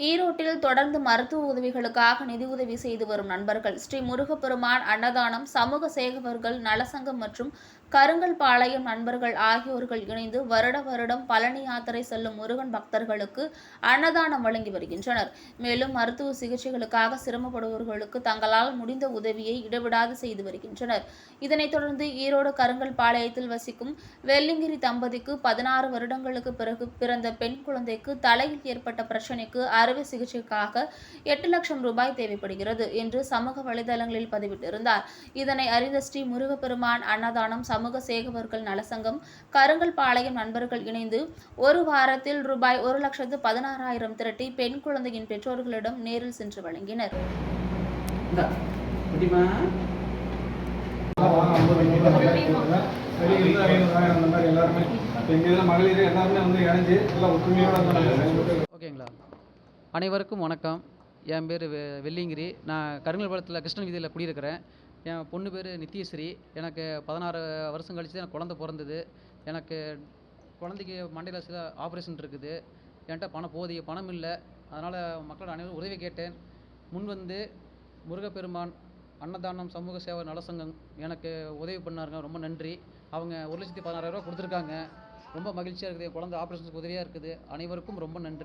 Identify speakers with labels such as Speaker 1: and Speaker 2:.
Speaker 1: ஈரோட்டில் தொடர்ந்து மருத்துவ உதவிகளுக்காக நிதியுதவி செய்து வரும் நண்பர்கள் ஸ்ரீ முருகப்பெருமான் அன்னதானம் சமூக சேகவர்கள் நலசங்கம் மற்றும் கருங்கல் பாளையம் நண்பர்கள் ஆகியோர்கள் இணைந்து வருட வருடம் பழனி யாத்திரை செல்லும் முருகன் பக்தர்களுக்கு அன்னதானம் வழங்கி வருகின்றனர். மேலும் மருத்துவ சிகிச்சைகளுக்காக சிரமப்படுபவர்களுக்கு தங்களால் முடிந்த உதவியை இடைவிடாது செய்து வருகின்றனர். இதனைத் தொடர்ந்து ஈரோடு கருங்கல் பாளையத்தில் வசிக்கும் வெள்ளிங்கிரி தம்பதிக்கு பதினாறு வருடங்களுக்கு பிறகு பிறந்த பெண் குழந்தைக்கு தலையில் ஏற்பட்ட பிரச்சனைக்கு அறுவை சிகிச்சைக்காக எட்டு லட்சம் ரூபாய் தேவைப்படுகிறது என்று சமூக வலைதளங்களில் பதிவிட்டிருந்தார். இதனை அறிந்த ஸ்ரீ முருகப்பெருமான் அன்னதானம் சமூக சேவகர்கள் நலசங்கம் கருங்கல் பாளையம் நண்பர்கள் இணைந்து ஒரு வாரத்தில் ரூபாய் ஒரு லட்சத்து பதினாறாயிரம் திரட்டி பெண் குழந்தையின் பெற்றோர்களிடம் நேரில் சென்று வழங்கினர்.
Speaker 2: எல்லாருமே மகளிர் எல்லாருமே வந்து இணைஞ்சு எல்லாம் ஒற்றுமையோட
Speaker 3: ஓகேங்களா? அனைவருக்கும் வணக்கம். என் பேர் வெ வெள்ளிங்கிரி. நான் கருங்கல்பாளையத்தில் கிருஷ்ணன் வீதியில் குடியிருக்கிறேன். என் பொண்ணு பேர் நித்யஸ்ரீ எனக்கு பதினாறு வருஷம் கழிச்சு எனக்கு குழந்த பிறந்தது. எனக்கு குழந்தைக்கு மண்டையில் சில ஆப்ரேஷன் இருக்குது. என்கிட்ட பணம் போதிய பணம் இல்லை. அதனால் மக்களோட அனைவரும் உதவி கேட்டேன். முன் வந்து முருகப்பெருமான் அன்னதானம் சமூக சேவை நலசங்கம் எனக்கு உதவி பண்ணாருங்க. ரொம்ப நன்றி. அவங்க ஒரு லட்சத்தி பதினாறாயிரரூவா கொடுத்துருக்காங்க. ரொம்ப மகிழ்ச்சியாக இருக்குது. என் குழந்தை ஆப்ரேஷனுக்கு உதவியாக இருக்குது. அனைவருக்கும் ரொம்ப நன்றி.